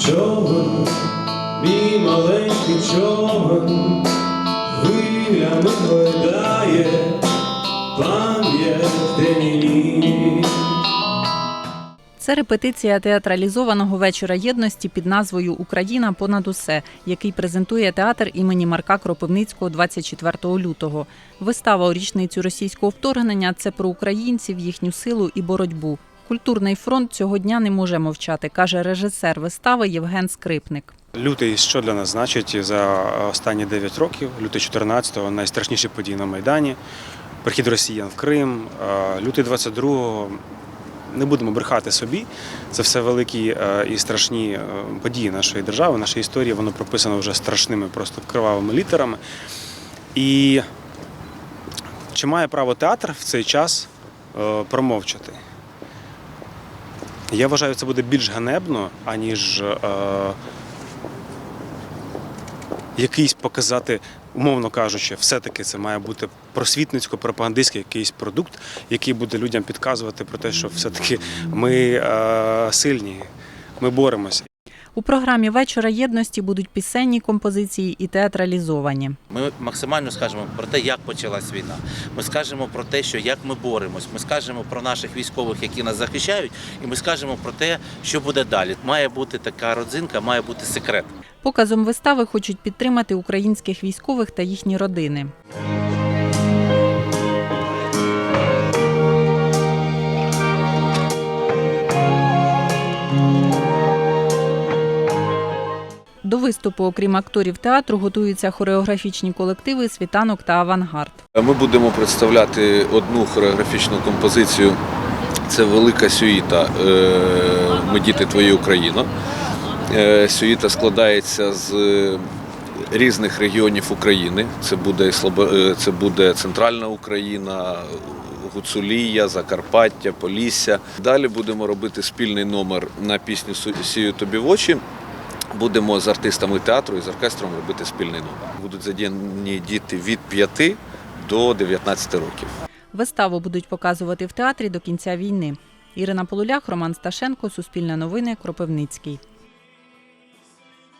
човен, мій маленький човен, хвилями гойдає, пам'ятені. Це репетиція театралізованого вечора єдності під назвою Україна понад усе, який презентує театр імені Марка Кропивницького 24 лютого. Вистава у річницю російського вторгнення це про українців, їхню силу і боротьбу. Культурний фронт цього дня не може мовчати, каже режисер вистави Євген Скрипник. Лютий що для нас значить за останні 9 років? Лютий 14-го найстрашніші події на Майдані, прихід росіян в Крим, лютий 22-го. Не будемо брехати собі. Це все великі е, і страшні е, події нашої держави, нашої історії. Воно прописано вже страшними, просто кривавими літерами. І чи має право театр в цей час е, промовчати? Я вважаю, це буде більш ганебно, аніж е, якийсь показати, умовно кажучи, все-таки це має бути просвітницько-пропагандистський якийсь продукт, який буде людям підказувати про те, що все-таки ми е, сильні, ми боремося. У програмі вечора єдності будуть пісенні композиції і театралізовані. Ми максимально скажемо про те, як почалась війна. Ми скажемо про те, що як ми боремось. Ми скажемо про наших військових, які нас захищають, і ми скажемо про те, що буде далі. Має бути така родзинка, має бути секрет. Показом вистави хочуть підтримати українських військових та їхні родини. До виступу, окрім акторів театру, готуються хореографічні колективи Світанок та Авангард. Ми будемо представляти одну хореографічну композицію. Це велика сюїта е, Ми діти твої Україна. Е, Сюїта складається з різних регіонів України. Це буде, е, це буде Центральна Україна, Гуцулія, Закарпаття, Полісся. Далі будемо робити спільний номер на пісню «Су- Сію тобі в очі. Будемо з артистами театру і з оркестром робити спільний номер. Будуть задіяні діти від 5 до 19 років. Виставу будуть показувати в театрі до кінця війни. Ірина Полулях, Роман Сташенко, Суспільне новини, Кропивницький.